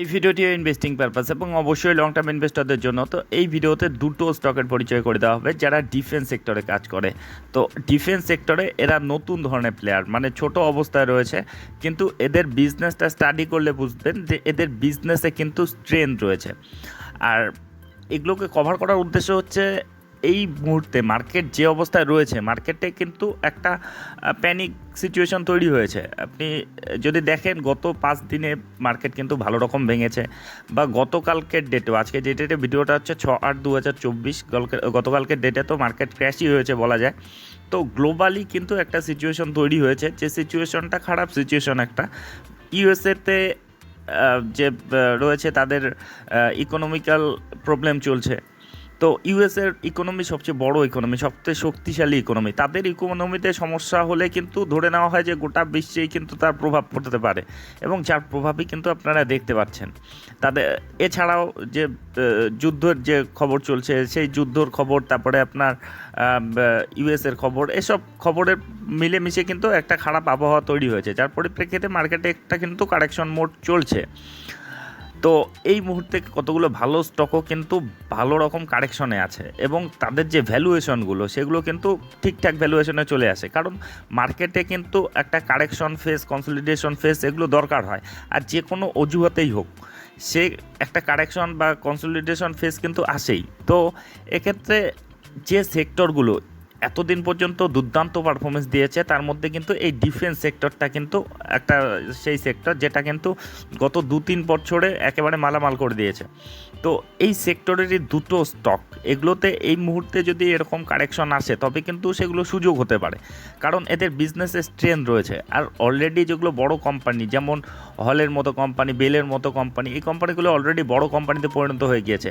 এই ভিডিওটি investing purpose এবং অবশ্যই লং টার্ম ইনভেস্টরদের জন্য। তো এই ভিডিওতে দুটো স্টকের পরিচয় করে দেওয়া হবে, যারা ডিফেন্স সেক্টরে কাজ করে। তো ডিফেন্স সেক্টরে এরা নতুন ধরনের প্লেয়ার মানে ছোট অবস্থায় রয়েছে, কিন্তু এদের বিজনেসটা স্টাডি করলে বুঝবেন যে এদের বিজনেসে কিন্তু স্ট্রেংথ রয়েছে। আর এগুলোকে কভার করার উদ্দেশ্য হচ্ছে এই মুহূর্তে মার্কেট যে অবস্থায় রয়েছে মার্কেটে কিন্তু একটা প্যানিক সিচুয়েশন তৈরি হয়েছে। আপনি যদি দেখেন গত পাঁচ দিনে মার্কেট কিন্তু ভালো রকম ভেঙেছে বা গতকালকের ডেটেও আজকে যে ডেটে ভিডিওটা হচ্ছে ছ আট দু হাজার চব্বিশ গতকালকের ডেটে তো মার্কেট ক্র্যাশই হয়েছে বলা যায়। তো গ্লোবালি কিন্তু একটা সিচুয়েশন তৈরি হয়েছে, যে সিচুয়েশনটা খারাপ সিচুয়েশন একটা। ইউএসএতে যে রয়েছে তাদের ইকোনমিক্যাল প্রবলেম চলছে। তো ইউএসের ইকোনমি সবচেয়ে বড় ইকোনমি সবচেয়ে শক্তিশালী ইকোনমি তাদের ইকোনমিতে সমস্যা হলে কিন্তু ধরে নেওয়া হয় যে গোটা বিশ্বেই কিন্তু তার প্রভাব পড়তে পারে এবং যার প্রভাবই কিন্তু আপনারা দেখতে পাচ্ছেন। তাদের, এছাড়াও যে যুদ্ধের যে খবর চলছে, সেই যুদ্ধর খবর, তারপরে আপনার ইউএসের খবর, এসব খবরের মিলেমিশে কিন্তু একটা খারাপ আবহাওয়া তৈরি হয়েছে। যার পরিপ্রেক্ষিতে মার্কেটে একটা কিন্তু কারেকশন মোড চলছে। তো এই মুহূর্তে কতগুলো ভালো স্টকও কিন্তু ভালো রকম কারেকশনে আছে এবং তাদের যে ভ্যালুয়েশনগুলো সেগুলো কিন্তু ঠিকঠাক ভ্যালুয়েশনে চলে আসে। কারণ মার্কেটে কিন্তু একটা কারেকশন ফেস কনসলিডেশন ফেস এগুলো দরকার হয়। আর যে কোনো অজুহাতেই হোক, সে একটা কারেকশন বা কনসলিডেশন ফেস কিন্তু আসেই। তো এক্ষেত্রে যে সেক্টরগুলো এতদিন পর্যন্ত দুর্দান্ত পারফরমেন্স দিয়েছে। তার মধ্যে কিন্তু এই ডিফেন্স সেক্টরটা কিন্তু একটা সেই সেক্টর যেটা কিন্তু গত দু তিন বছরে একেবারে মালামাল করে দিয়েছে। তো এই সেক্টরেরই দুটো স্টক এগুলোতে এই মুহূর্তে যদি এরকম কারেকশন আসে, তবে কিন্তু সেগুলো সুযোগ হতে পারে। কারণ এদের বিজনেসের স্ট্রেংথ রয়েছে। আর অলরেডি যেগুলো বড় কোম্পানি যেমন হলের মতো কোম্পানি বেলের মতো কোম্পানি এই কোম্পানিগুলো অলরেডি বড় কোম্পানিতে পরিণত হয়ে গিয়েছে।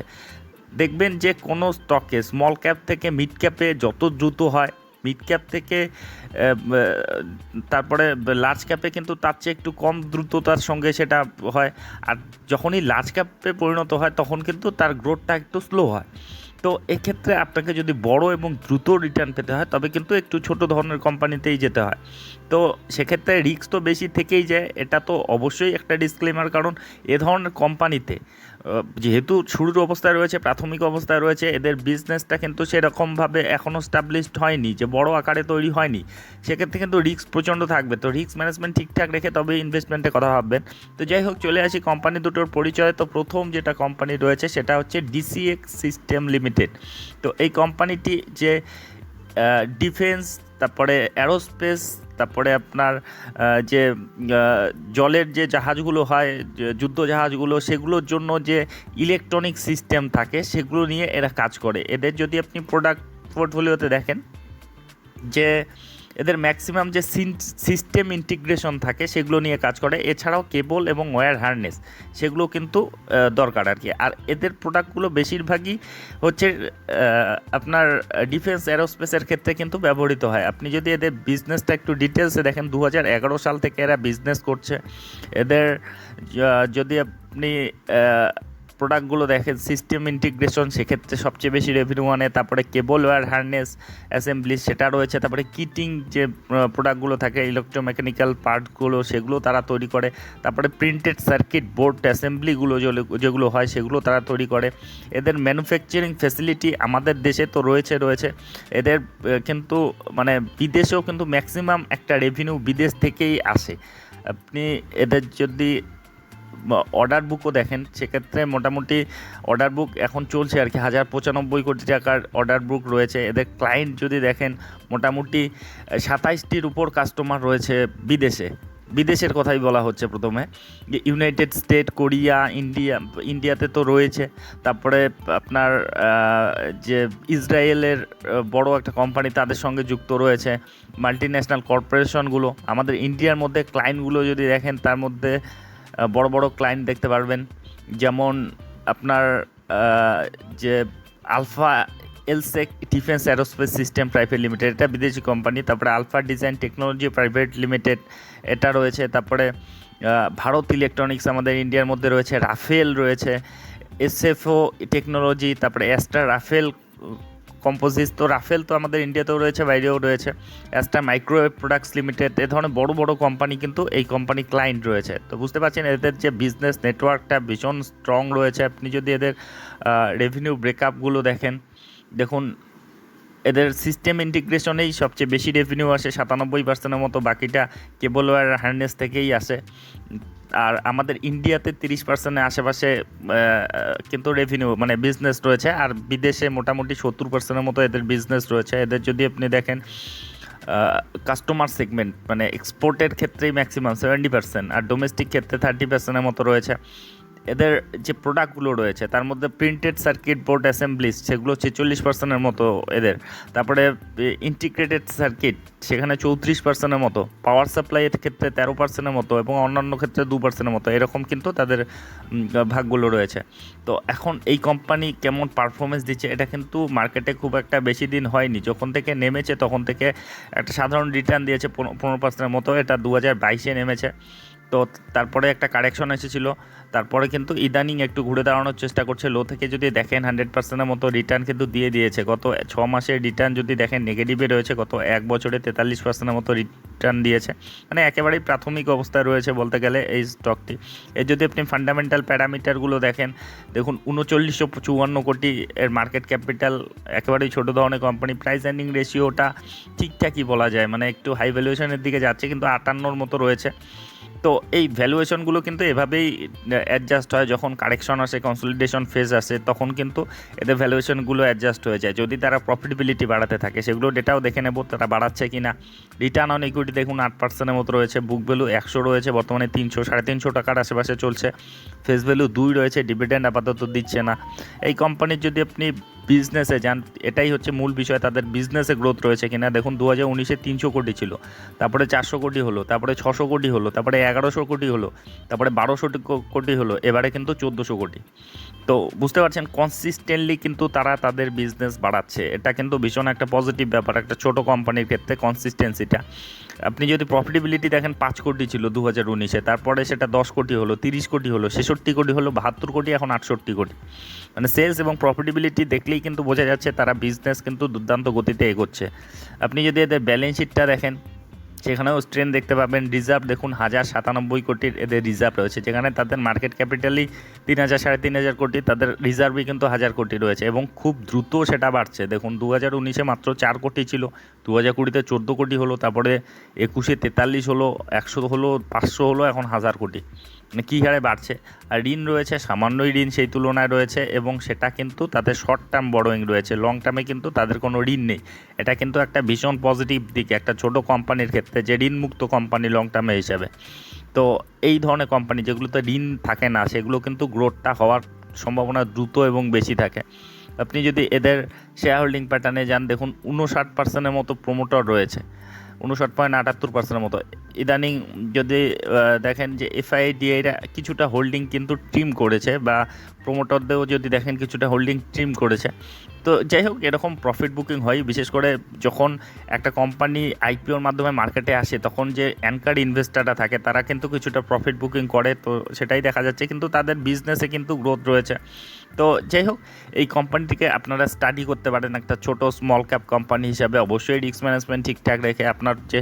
দেখবেন যে কোনো স্টকে স্মল ক্যাপ থেকে মিড ক্যাপে যত দ্রুত হয় মিড ক্যাপ থেকে তারপরে লার্জ ক্যাপে কিন্তু তার চেয়ে একটু কম দ্রুততার সঙ্গে সেটা হয়। আর যখনই লার্জ ক্যাপে পরিণত হয়, তখন কিন্তু তার গ্রোথটা একটু স্লো হয়। তো এক্ষেত্রে আপনাকে যদি বড় এবং দ্রুত রিটার্ন পেতে হয়, তবে কিন্তু একটু ছোট ধরনের কোম্পানিতেই যেতে হয়। তো সেক্ষেত্রে রিস্ক তো বেশি থেকেই যায়, এটা তো অবশ্যই একটা ডিসক্লেমার কারণ, এ ধরনের কোম্পানিতে যেহেতু শুরুর অবস্থায় রয়েছে, প্রাথমিক অবস্থায় রয়েছে, এদের বিজনেসটা কিন্তু সেরকমভাবে এখনও স্টাবলিশড হয়নি, যে বড় আকারে তৈরি হয়নি। সেক্ষেত্রে কিন্তু রিস্ক প্রচণ্ড থাকবে। তো রিস্ক ম্যানেজমেন্ট ঠিকঠাক রেখে তবে ইনভেস্টমেন্টের কথা ভাববেন। তো যাই হোক, চলে আসি কোম্পানি দুটোর পরিচয়। তো প্রথম যেটা কোম্পানি রয়েছে, সেটা হচ্ছে ডিসিএক্স সিস্টেম লিমিটেড তো এই কোম্পানিটি যে ডিফেন্স তারপরে অ্যারোস্পেস তারপরে আপনার যে জলের যে জাহাজগুলো হয় যুদ্ধ জাহাজগুলো, সেগুলোর জন্য যে ইলেকট্রনিক সিস্টেম থাকে, সেগুলো নিয়ে এরা কাজ করে। এদের যদি আপনি প্রোডাক্ট পোর্টফোলিওতে দেখেন, যে এদের ম্যাক্সিমাম যে সিস্টেম ইন্টিগ্রেশন থাকে সেগুলো নিয়ে কাজ করে। এছাড়াও কেবল এবং ওয়্যার হার্নেস সেগুলো কিন্তু দরকার আর কি। আর এদের প্রোডাক্টগুলো বেশিরভাগই হচ্ছে আপনার ডিফেন্স অ্যারোস্পেসের ক্ষেত্রে কিন্তু ব্যবহৃত হয়। আপনি যদি এদের বিজনেসটা একটু ডিটেলসে দেখেন দু হাজার এগারো সাল থেকে এরা বিজনেস করছে। এদের যদি আপনি প্রোডাক্টগুলো দেখেন সিস্টেম ইন্টিগ্রেশন সেক্ষেত্রে সবচেয়ে বেশি রেভিনিউ আনে, তারপরে কেবল ওয়্যার হার্নেস অ্যাসেম্বলি সেটা রয়েছে, তারপরে কিটিং যে প্রোডাক্টগুলো থাকে ইলেকট্রোমেকানিক্যাল পার্টগুলো সেগুলো তারা তৈরি করে, তারপরে প্রিন্টেড সার্কিট বোর্ড অ্যাসেম্বলিগুলো যেগুলো হয়, সেগুলো তারা তৈরি করে। এদের ম্যানুফ্যাকচারিং ফ্যাসিলিটি আমাদের দেশে তো রয়েছে রয়েছে। এদের কিন্তু মানে বিদেশেও কিন্তু ম্যাক্সিমাম একটা রেভিনিউ বিদেশ থেকেই আসে। আপনি এদের যদি অর্ডার বুকও দেখেন। সেক্ষেত্রে মোটামুটি অর্ডার বুক এখন চলছে আর কি, হাজার পঁচানব্বই কোটি টাকার অর্ডার বুক রয়েছে। এদের ক্লায়েন্ট যদি দেখেন, মোটামুটি সাতাইশটির উপর কাস্টমার রয়েছে বিদেশে। বিদেশের কথাই বলা হচ্ছে প্রথমে। যে ইউনাইটেড স্টেট কোরিয়া ইন্ডিয়া ইন্ডিয়াতে তো রয়েছে। তারপরে আপনার যে ইসরায়েলের বড় একটা কোম্পানি তাদের সঙ্গে যুক্ত রয়েছে। মাল্টি ন্যাশনাল কর্পোরেশনগুলো আমাদের ইন্ডিয়ার মধ্যে ক্লায়েন্টগুলো যদি দেখেন, তার মধ্যে বড় বড় ক্লায়েন্ট দেখতে পারবেন। যেমন আপনার যে Alpha Elsec Defence Aerospace System Private Limited এটা বিদেশি কোম্পানি তারপরে Alpha Design Technology Private Limited এটা রয়েছে। তারপরে ভারত ইলেকট্রনিক্স আমাদের ইন্ডিয়ার মধ্যে রয়েছে রাফেল রয়েছে এসএফও টেকনোলজি তারপরে অ্যাস্ট্রা রাফেল কম্পোজিস তো রাফেল তো আমাদের ইন্ডিয়াতেও রয়েছে, বাইরেও রয়েছে। অ্যাস্টা মাইক্রোওয়েভ প্রোডাক্টস লিমিটেড, এ ধরনের বড় বড় কোম্পানি কিন্তু এই কোম্পানি ক্লায়েন্ট রয়েছে। তো বুঝতে পারছেন, এদের যে বিজনেস নেটওয়ার্কটা ভীষণ স্ট্রং রয়েছে। আপনি যদি এদের রেভিনিউ ব্রেকআপগুলো দেখেন, দেখুন এদের সিস্টেম ইন্টিগ্রেশনেই সবচেয়ে বেশি রেভিনিউ আসে, সাতানব্বই পার্সেন্টের মতো। বাকিটা কেবল ওয়ার হার্নেস থেকেই আসে। আর আমাদের ইন্ডিয়াতে তিরিশ পার্সেন্টের আশেপাশে কিন্তু রেভিনিউ মানে বিজনেস রয়েছে। আর বিদেশে মোটামুটি সত্তর পার্সেন্টের মতো এদের বিজনেস রয়েছে। এদের যদি আপনি দেখেন কাস্টমার সেগমেন্ট মানে এক্সপোর্টের ক্ষেত্রেই ম্যাক্সিমাম সেভেন্টি পার্সেন্ট আর ডোমেস্টিক ক্ষেত্রে থার্টি পার্সেন্টের মতো রয়েছে। এদের যে প্রোডাক্টগুলো রয়েছে, তার মধ্যে প্রিন্টেড সার্কিট বোর্ড অ্যাসেম্বলিজ সেগুলো ছেচল্লিশ পার্সেন্টের মতো এদের। তারপরে ইন্টিগ্রেটেড সার্কিট সেখানে চৌত্রিশ পার্সেন্টের মতো। পাওয়ার সাপ্লাইয়ের ক্ষেত্রে তেরো পার্সেন্টের মতো এবং অন্যান্য ক্ষেত্রে দু পার্সেন্টের মতো। এরকম কিন্তু তাদের ভাগগুলো রয়েছে। তো এখন এই কোম্পানি কেমন পারফরমেন্স দিচ্ছে, এটা কিন্তু মার্কেটে খুব একটা বেশি দিন হয়নি। যখন থেকে নেমেছে, তখন থেকে একটা সাধারণ রিটার্ন দিয়েছে পনেরো পার্সেন্টের মতো। এটা দু হাজার বাইশে নেমেছে। তো তারপরে একটা কারেকশন এসেছিল। তারপরে কিন্তু ইদানিং একটু ঘুরে দাঁড়ানোর চেষ্টা করছে। লো থেকে যদি দেখেন হান্ড্রেড পার্সেন্টের মতো রিটার্ন কিন্তু দিয়ে দিয়েছে। গত ছ মাসের রিটার্ন যদি দেখেন নেগেটিভে রয়েছে, গত এক বছরে তেতাল্লিশ পার্সেন্টের মতো রিটার্ন দিয়েছে। মানে একেবারেই প্রাথমিক অবস্থায় রয়েছে বলতে গেলে এই স্টকটি এর যদি আপনি ফান্ডামেন্টাল প্যারামিটারগুলো দেখেন, দেখুন উনচল্লিশশো চুয়ান্ন কোটি এর মার্কেট ক্যাপিটাল একেবারেই ছোটো ধরনের কোম্পানি প্রাইস অ্যান্ডিং রেশিওটা ঠিকঠাকই বলা যায়। মানে একটু হাই ভ্যালুয়েশনের দিকে যাচ্ছে, কিন্তু আটান্নর মতো রয়েছে। তো এই ভ্যালুয়েশনগুলো কিন্তু এভাবেই অ্যাডজাস্ট হয়। যখন কারেকশন আসে কনসলিডেশন ফেজ আসে, তখন কিন্তু এদের ভ্যালুয়েশনগুলো অ্যাডজাস্ট হয়ে যায়। যদি তারা প্রফিটেবিলিটি বাড়াতে থাকে, সেগুলো ডেটাও দেখে নেব, তারা বাড়াচ্ছে কি না রিটার্ন অন ইকুইটি দেখুন, আট পার্সেন্টের মতো রয়েছে। বুক ভ্যালু একশো রয়েছে, বর্তমানে তিনশো, সাড়ে তিনশো টাকার আশেপাশে চলছে। ফেস ভ্যালু দুই রয়েছে ডিভিডেন্ড আপাতত দিচ্ছে না। এই কোম্পানির যদি আপনি বিজনেসে যান, এটাই হচ্ছে মূল বিষয়, তাদের বিজনেসে গ্রোথ রয়েছে কিনা। দেখুন দু হাজার উনিশে তিনশো কোটি ছিল, তারপরে চারশো কোটি হলো, তারপরে ছশো কোটি হলো, তারপরে এগারোশো কোটি হলো, তারপরে বারোশো কোটি হলো, এবারে কিন্তু চোদ্দোশো কোটি। তো বুঝতে পারছেন কনসিস্টেন্টলি কিন্তু তারা তাদের বিজনেস বাড়াচ্ছে। এটা কিন্তু ভীষণ একটা পজিটিভ ব্যাপার, একটা ছোট কোম্পানির ক্ষেত্রে কনসিস্টেন্সিটা আপনি যদি প্রফিটেবিলিটি দেখেন পাঁচ কোটি ছিল দু হাজার উনিশে, তারপরে সেটা দশ কোটি হলো, তিরিশ কোটি হলো, ছেষট্টি কোটি হলো, বাহাত্তর কোটি, এখন আটষট্টি কোটি। মানে সেলস এবং প্রফিটেবিলিটি দেখলেই কিন্তু বোঝা যাচ্ছে তারা বিজনেস কিন্তু দুর্দান্ত গতিতে এগোচ্ছে। আপনি যদি এদের ব্যালেন্স শিটটা দেখেন সেখানেও স্ট্রেন দেখতে পাবেন রিজার্ভ। দেখুন, হাজার সাতানব্বই কোটির এদের রিজার্ভ রয়েছে, যেখানে তাদের মার্কেট ক্যাপিটালই তিন হাজার, সাড়ে তিন হাজার কোটি, তাদের রিজার্ভই কিন্তু হাজার কোটি রয়েছে এবং খুব দ্রুত সেটা বাড়ছে। দেখুন, দু হাজার উনিশে মাত্র চার কোটি ছিল, দু হাজার কুড়িতে চোদ্দ কোটি হলো, তারপরে একুশে তেতাল্লিশ হলো, একশো হলো, পাঁচশো হলো, এখন হাজার কোটি। মানে কী হারে বাড়ছে? আর ঋণ রয়েছে, সামান্যই ঋণ সেই তুলনায় রয়েছে এবং সেটা কিন্তু তাদের শর্ট টার্ম বড়োয়িং রয়েছে। লং টার্মে কিন্তু তাদের কোনো ঋণ নেই। এটা কিন্তু একটা ভীষণ পজিটিভ দিক, একটা ছোট কোম্পানির ক্ষেত্রে যে ঋণমুক্ত কোম্পানি লং টার্মে হিসাবে। তো এই ধরনের কোম্পানি যেগুলোতে ঋণ থাকে না, সেগুলো কিন্তু গ্রোথটা হওয়ার সম্ভাবনা দ্রুত এবং বেশি থাকে। আপনি যদি এদের শেয়ার হোল্ডিং প্যাটার্নে যান, দেখুন উনষাট পার্সেন্টের মতো প্রমোটর রয়েছে। উনষাট পয়েন্ট আটাত্তর পার্সেন্টের মতো। ইদানিং যদি দেখেন যে এফআইডিআইরা কিছুটা হোল্ডিং কিন্তু ট্রিম করেছে বা প্রমোটরদেরও যদি দেখেন কিছুটা হোল্ডিং ট্রিম করেছে। তো যাই হোক, এরকম প্রফিট বুকিং হয়। বিশেষ করে যখন একটা কোম্পানি আইপিওর মাধ্যমে মার্কেটে আসে, তখন যে অ্যানকার ইনভেস্টাররা থাকে, তারা কিন্তু কিছুটা প্রফিট বুকিং করে। তো সেটাই দেখা যাচ্ছে, কিন্তু তাদের বিজনেসে কিন্তু গ্রোথ রয়েছে। তো যাই হোক, এই কোম্পানিটিকে আপনারা স্টাডি করতে পারেন। একটা ছোট স্মল ক্যাপ কোম্পানি হিসাবে অবশ্যই রিস্ক ম্যানেজমেন্ট ঠিকঠাক রেখে আপনার যে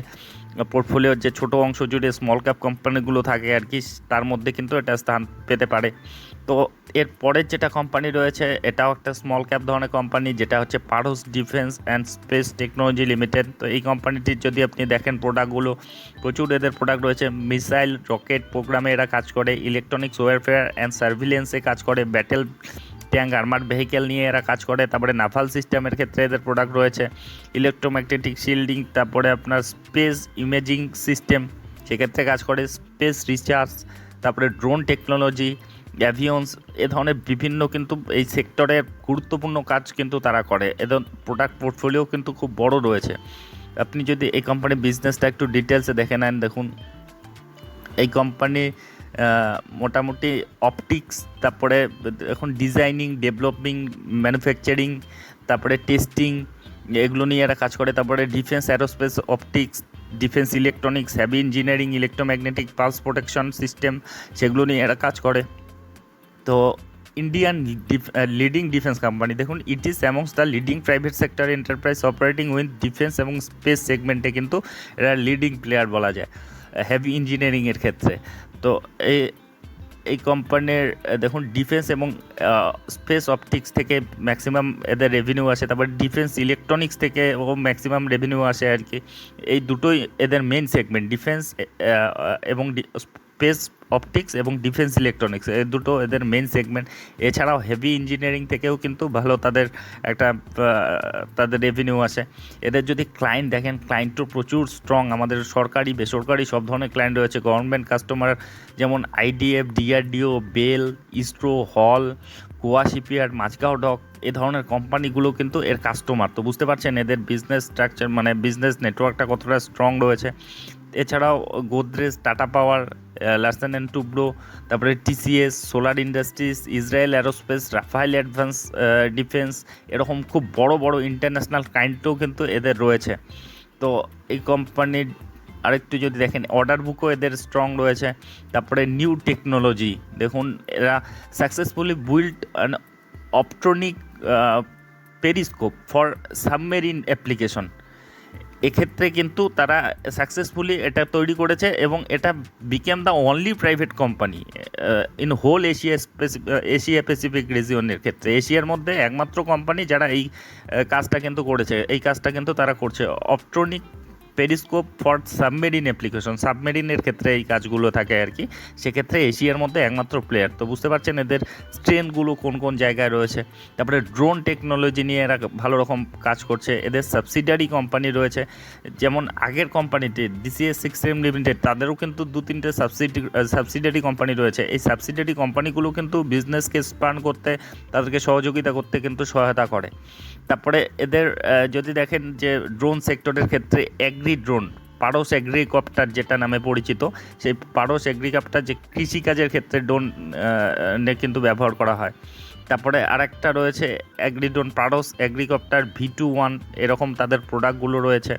পোর্টফোলিওর যে ছোট অংশ জুড়ে স্মল ক্যাপ কোম্পানিগুলো থাকে আর কি, তার মধ্যে কিন্তু এটা স্থান পেতে পারে। তো এর পরের যেটা কোম্পানি রয়েছে, এটাও একটা স্মল ক্যাপ ধরনের কোম্পানি যেটা হচ্ছে Paras Defence and Space Technology Limited তো এই কোম্পানিটির যদি আপনি দেখেন প্রোডাক্টগুলো প্রচুর এদের প্রোডাক্ট রয়েছে। মিসাইল রকেট প্রোগ্রামে এরা কাজ করে ইলেকট্রনিক্স ওয়ারফেয়ার অ্যান্ড সার্ভিলেন্সে কাজ করে ব্যাটেল ট্যাঙ্ক আর্মার ভেহিকেল নিয়ে এরা কাজ করে। তারপরে নাভাল সিস্টেমের ক্ষেত্রে এদের প্রোডাক্ট রয়েছে। ইলেকট্রোম্যাগনেটিক শিল্ডিং তারপরে আপনার স্পেস ইমেজিং সিস্টেম সেক্ষেত্রে কাজ করে। স্পেস রিসার্চ তারপরে ড্রোন টেকনোলজি অ্যাভিয়ন্স এ ধরনের বিভিন্ন কিন্তু এই সেক্টরে গুরুত্বপূর্ণ কাজ কিন্তু তারা করে। এদের প্রোডাক্ট পোর্টফোলিও কিন্তু খুব বড় রয়েছে। আপনি যদি এই কোম্পানির বিজনেসটা একটু ডিটেলসে দেখে নেন, দেখুন। এই কোম্পানি মোটামুটি অপটিক্স তারপরে এখন ডিজাইনিং ডেভেলপিং ম্যানুফ্যাকচারিং তারপরে টেস্টিং এগুলো নিয়ে এরা কাজ করে। তারপরে defence aerospace optics defence electronics heavy engineering electromagnetic pulse protection system সেগুলো নিয়ে এরা কাজ করে। তো ইন্ডিয়ান লিডিং ডিফেন্স কোম্পানি দেখুন it is amongst the leading private sector enterprise operating with defence এবং স্পেস সেগমেন্টে কিন্তু এরা লিডিং প্লেয়ার বলা যায় হেভি ইঞ্জিনিয়ারিংয়ের ক্ষেত্রে। তো এই এই কোম্পানির দেখুন ডিফেন্স এবং স্পেস অপটিক্স থেকে ম্যাক্সিমাম এদের রেভিনিউ আসে, তারপর ডিফেন্স ইলেকট্রনিক্স থেকে ও ম্যাক্সিমাম রেভিনিউ আসে আর কি। এই দুটোই এদের মেন সেগমেন্ট ডিফেন্স এবং স্পেস অপটিক্স এবং ডিফেন্স ইলেকট্রনিক্স। এই দুটো এদের মেন সেগমেন্ট এছাড়াও হেভি ইঞ্জিনিয়ারিং থেকেও কিন্তু ভালো তাদের একটা তাদের রেভিনিউ আসে। এদের যদি ক্লায়েন্ট দেখেন ক্লায়েন্টও প্রচুর স্ট্রং আমাদের সরকারি, বেসরকারি সব ধরনের ক্লায়েন্ট রয়েছে। গভর্নমেন্ট কাস্টমার যেমন আইডিএফ ডিআরডিও বেল ইসরো হল গোয়া শিপইয়ার্ড মাঝগাঁও ডক এ ধরনের কোম্পানিগুলো কিন্তু এর কাস্টমার তো বুঝতে পারছেন, এদের বিজনেস স্ট্রাকচার মানে বিজনেস নেটওয়ার্কটা কতটা স্ট্রং রয়েছে। এছাড়াও গোদরেজ, টাটা পাওয়ার লার্সেন অ্যান্ড টুব্রো, তারপরে TCS, Solar Industries, Israel Aerospace Rafael Advanced Defence, এরকম খুব বড় বড় ইন্টারন্যাশনাল কাইন্ডও কিন্তু এদের রয়েছে। তো এই কোম্পানির আরেকটু যদি দেখেন, অর্ডার বুকও এদের স্ট্রং রয়েছে। তারপরে নিউ টেকনোলজি, দেখুন, এরা successfully build an optronic periscope for submarine application এক্ষেত্রে কিন্তু তারা সাকসেসফুলি এটা তৈরি করেছে এবং এটা became the only private company in whole Asia Asia Pacific রিজিয়নের ক্ষেত্রে। এশিয়ার মধ্যে একমাত্র কোম্পানি যারা এই কাজটা কিন্তু করেছে। এই কাজটা কিন্তু তারা করছে। Optronic periscope for submarine application সাবমেরিনের ক্ষেত্রে এই কাজগুলো থাকে আর কি। সেক্ষেত্রে এশিয়ার মধ্যে একমাত্র প্লেয়ার তো বুঝতে পারছেন এদের স্ট্রেনগুলো কোন কোন জায়গায় রয়েছে। তারপরে ড্রোন টেকনোলজি নিয়ে এরা ভালো রকম কাজ করছে। এদের সাবসিডারি কোম্পানি রয়েছে। যেমন আগের কোম্পানিতে ডিসিএস সিক্স এম লিমিটেড তাদেরও কিন্তু দু তিনটে সাবসিডি সাবসিডারি কোম্পানি রয়েছে। এই সাবসিডারি কোম্পানিগুলো কিন্তু বিজনেসকে স্পান করতে, তাদেরকে সহযোগিতা করতে কিন্তু সহায়তা করে। তারপরে এদের যদি দেখেন যে ড্রোন সেক্টরের ক্ষেত্রে অ্যাগ্রি ড্রোন পারস অ্যাগ্রিকপ্টার যেটা নামে পরিচিত, সেই পারস অ্যাগ্রিকপ্টার যে কৃষিকাজের ক্ষেত্রে ড্রোন কিন্তু ব্যবহার করা হয়। তারপরে আরেকটা রয়েছে অ্যাগ্রিড্রোন পারস অ্যাগ্রিকপ্টার ভি টু ওয়ান এরকম তাদের প্রোডাক্টগুলো রয়েছে।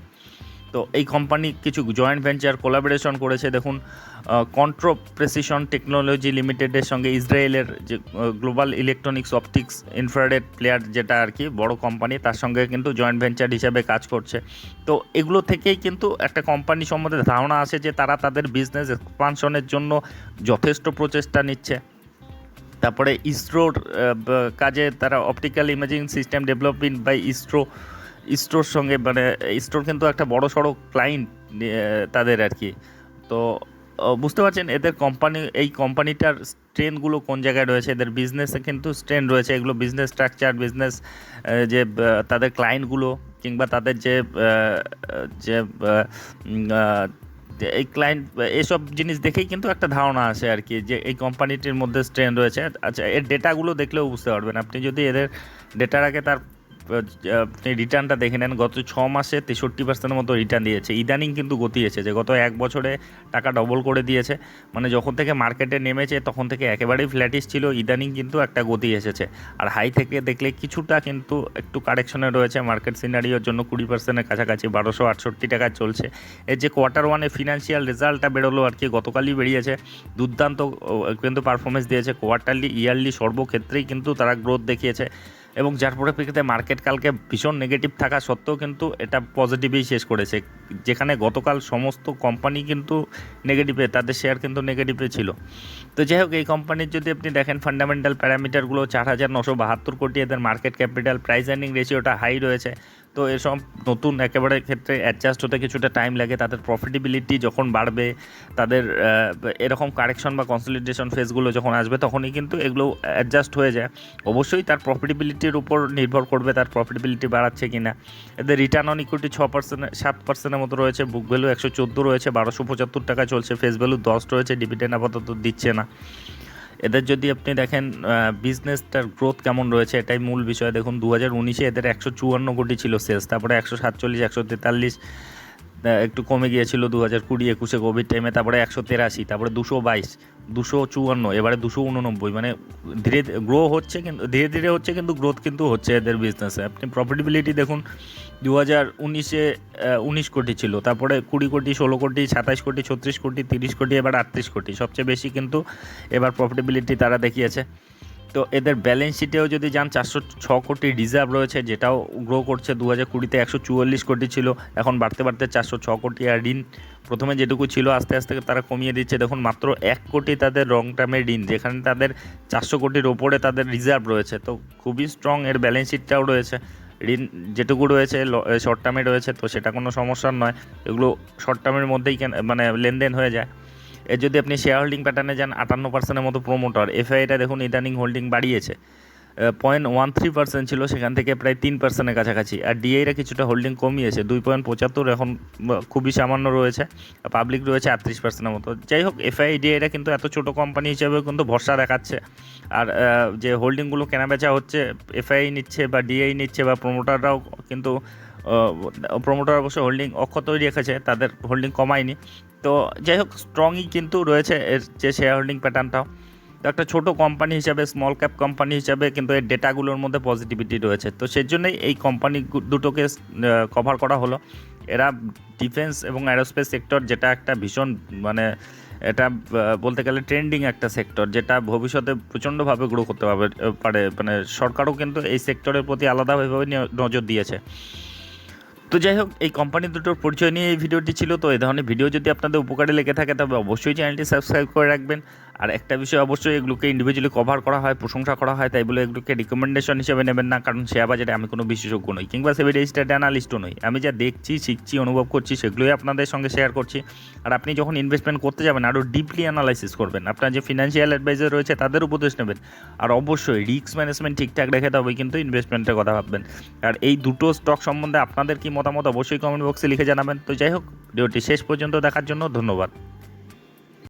তো এই কোম্পানি কিছু জয়েন্ট ভেঞ্চার কোলাবোরেশন করেছে। দেখুন কন্ট্রো প্রেসিশন টেকনোলজি লিমিটেডের সঙ্গে ইসরায়েলের যে global electronics optics infrared player যেটা আর কি, বড় কোম্পানি তার সঙ্গে কিন্তু জয়েন্ট ভেঞ্চার হিসাবে কাজ করছে। তো এগুলো থেকেই কিন্তু একটা কোম্পানি সম্বন্ধে ধারণা আসে যে তারা তাদের বিজনেস এক্সপানশনের জন্য যথেষ্ট প্রচেষ্টা নিচ্ছে। তারপরে ইসরোর কাজে তারা optical imaging system developing by ISRO ইসরোর সঙ্গে মানে স্টোর কিন্তু একটা বড় সড়ো ক্লায়েন্ট তাদের আর কি। তো বুঝতে পারছেন, এদের কোম্পানি এই কোম্পানিটার স্ট্রেনগুলো কোন জায়গায় রয়েছে? এদের বিজনেসে কিন্তু স্ট্রেন রয়েছে। এগুলো বিজনেস স্ট্রাকচার বিজনেস যে তাদের ক্লায়েন্টগুলো কিংবা তাদের যে যে এই ক্লায়েন্ট এসব জিনিস দেখেই কিন্তু একটা ধারণা আছে আর কি, যে, এই কোম্পানিটির মধ্যে স্ট্রেন রয়েছে। আচ্ছা এর ডেটাগুলো দেখলেও বুঝতে পারবেন। আপনি যদি এদের ডেটার আগে তার আপনি রিটার্নটা দেখে নেন। গত ছ মাসে তেষট্টি পার্সেন্টের মতো রিটার্ন দিয়েছে। ইদানিং কিন্তু গতি এসেছে গত এক বছরে টাকা ডবল করে দিয়েছে। মানে যখন থেকে মার্কেটে নেমেছে তখন থেকে একেবারেই ফ্ল্যাটিস ছিল। ইদানিং কিন্তু একটা গতি এসেছে। আর হাই থেকে দেখলে কিছুটা কিন্তু একটু কারেকশনে রয়েছে। মার্কেট সিনারিওর জন্য কুড়ি পার্সেন্টের কাছাকাছি, বারোশো আটষট্টি টাকা চলছে। এর যে কোয়ার্টার ওয়ানে ফিনান্সিয়াল রেজাল্টটা বেরোলো আর কি, গতকালই বেরিয়েছে। দুর্দান্ত কিন্তু পারফরমেন্স দিয়েছে। কোয়ার্টারলি ইয়ারলি সর্বক্ষেত্রেই কিন্তু তারা গ্রোথ দেখিয়েছে। এবং যার পরিপ্রেক্ষিতে মার্কেট কালকে ভীষণ নেগেটিভ থাকা সত্ত্বেও কিন্তু এটা পজিটিভই শেষ করেছে। যেখানে গতকাল সমস্ত কোম্পানি কিন্তু নেগেটিভে তাদের শেয়ার কিন্তু নেগেটিভে ছিল। তো যাই হোক, এই কোম্পানির যদি আপনি দেখেন ফান্ডামেন্টাল প্যারামিটারগুলো চার হাজার নশো বাহাত্তর কোটি এদের মার্কেট ক্যাপিটাল প্রাইস আর্নিং রেশিওটা হাই রয়েছে। তো এসব নতুন একেবারে ক্ষেত্রে অ্যাডজাস্ট হতে কিছুটা টাইম লাগে, তাদের প্রফিটেবিলিটি যখন বাড়বে, তাদের এরকম কারেকশন বা কনসলিডেশন ফেজগুলো যখন আসবে, তখনই কিন্তু এগুলো অ্যাডজাস্ট হয়ে যায়। অবশ্যই তার প্রফিটেবিলিটির উপর নির্ভর করবে তার প্রফিটেবিলিটি বাড়াচ্ছে কি না এদের রিটার্ন অন ইকুইটি ছ পার্সেন্ট সাত পার্সেন্টের মতো রয়েছে বুক ভ্যালু একশো চোদ্দ রয়েছে, বারোশো পঁচাত্তর টাকা চলছে ফেস ভ্যালু দশ রয়েছে ডিভিডেন্ড আপাতত দিচ্ছে না। এদের যদি আপনি দেখেন বিজনেসটার গ্রোথ কেমন রয়েছে, এটাই মূল বিষয়। দেখুন দু হাজার উনিশে এদের একশো চুয়ান্ন কোটি ছিল সেলস তারপরে একশো সাতচল্লিশ, একশো তেতাল্লিশ একটু কমে গিয়েছিল দু হাজার কুড়ি একুশে কোভিড টাইমে তারপরে একশো তেরাশি, তারপরে দুশো বাইশ, দুশো চুয়ান্ন, এবারে দুশো উননব্বই মানে ধীরে গ্রো হচ্ছে কিন্তু, ধীরে ধীরে হচ্ছে কিন্তু গ্রোথ কিন্তু হচ্ছে এদের বিজনেসে আপনি প্রফিটেবিলিটি দেখুন দু হাজার উনিশে উনিশ কোটি ছিল, তারপরে কুড়ি কোটি, ষোলো কোটি সাতাশ কোটি, ছত্রিশ কোটি, তিরিশ কোটি, এবার আটত্রিশ কোটি, সবচেয়ে বেশি কিন্তু এবার প্রফিটেবিলিটি তারা দেখিয়েছে। তো এদের ব্যালেন্স শিটেও যদি যান, চারশো ছ কোটি রিজার্ভ রয়েছে, যেটাও গ্রো করছে। দু হাজার কুড়িতে একশো চুয়াল্লিশ কোটি ছিল, এখন বাড়তে বাড়তে চারশো ছ কোটি আর ঋণ। প্রথমে যেটুকু ছিল, আস্তে আস্তে তারা কমিয়ে দিচ্ছে। দেখুন, মাত্র এক কোটি তাদের লং টার্মের ঋণ, যেখানে তাদের চারশো কোটির ওপরে তাদের রিজার্ভ রয়েছে। তো খুবই স্ট্রং এর ব্যালেন্স শিটটাও রয়েছে। ঋণ যেটুকু রয়েছে শর্ট টার্মে রয়েছে, তো সেটা কোনো সমস্যার নয়। এগুলো শর্ট টার্মের মধ্যেই মানে লেনদেন হয়ে যায়। এর যদি আপনি শেয়ার হোল্ডিং প্যাটার্নে যান, আটান্ন পার্সেন্টের মতো প্রোমোটার এফআইটা দেখুন, ইদানিং হোল্ডিং বাড়িয়েছে। পয়েন্ট ওয়ান থ্রি পার্সেন্ট ছিল, সেখান থেকে প্রায় তিন পার্সেন্টের কাছাকাছি। আর ডিআইরা কিছুটা হোল্ডিং কমিয়েছে, দুই পয়েন্ট পঁচাত্তর এখন খুবই সামান্য রয়েছে। পাবলিক রয়েছে আটত্রিশ পার্সেন্টের মতো। যাই হোক এফআই ডিআইরা কিন্তু এত ছোটো কোম্পানি হিসেবে কিন্তু ভরসা দেখাচ্ছে। আর যে হোল্ডিংগুলো কেনা বেচা হচ্ছে এফআই নিচ্ছে বা ডিআই নিচ্ছে বা প্রোমোটাররাও কিন্তু প্রোমোটার অবশ্য হোল্ডিং অক্ষতই রেখেছে, তাদের হোল্ডিং কমায়নি। তো যাই হোক স্ট্রংই কিন্তু রয়েছে এর যে শেয়ার হোল্ডিং প্যাটার্নটাও তো একটা ছোটো কোম্পানি হিসাবে স্মল ক্যাপ কোম্পানি হিসাবে কিন্তু এর ডেটাগুলোর মধ্যে পজিটিভিটি রয়েছে। তো সেই জন্যই এই কোম্পানি দুটোকে কভার করা হলো। এরা ডিফেন্স এবং অ্যারোস্পেস সেক্টর যেটা একটা ভীষণ মানে এটা বলতে গেলে ট্রেন্ডিং একটা সেক্টর যেটা ভবিষ্যতে প্রচণ্ডভাবে গ্রো করতে পারে। মানে সরকারও কিন্তু এই সেক্টরের প্রতি আলাদাভাবে নজর দিয়েছে। তো যাই হোক, এই কোম্পানি দুটোর পরিচয় নিয়ে এই ভিডিওটি ছিল। তো এই ধরনের ভিডিও যদি আপনাদের উপকারে লেগে থাকে, তবে অবশ্যই চ্যানেলটি সাবস্ক্রাইব করে রাখবেন। আর একটা বিষয় অবশ্যই, এগুলোকে ইন্ডিভিজুয়ালি কভার করা হয়, প্রশংসা করা হয়, তাই বলে এগুলোকে রিকমেন্ডেশন হিসেবে নেবেন না। কারণ শেয়ার বাজারে আমি কোনো বিশেষজ্ঞ নই, কিংবা সেভি রেজিস্টার্ড অ্যানালিস্টও নই। আমি যা দেখছি, শিখছি, অনুভব করছি, সেগুলোই আপনাদের সঙ্গে শেয়ার করছি। আর আপনি যখন ইনভেস্টমেন্ট করতে যাবেন আরও ডিপলি অ্যানালাইসিস করবেন। আপনার যে ফিনান্সিয়াল অ্যাডভাইজার রয়েছে, তাদের উপদেশ নেবেন। আর অবশ্যই রিস্ক ম্যানেজমেন্ট ঠিকঠাক রেখে তবে কিন্তু ইনভেস্টমেন্টের কথা ভাববেন। আর এই দুটো স্টক সম্বন্ধে আপনাদের কি মতামত অবশ্যই কমেন্ট বক্সে লিখে জানাবেন। তো যাই হোক, ভিডিওটি শেষ পর্যন্ত দেখার জন্য ধন্যবাদ।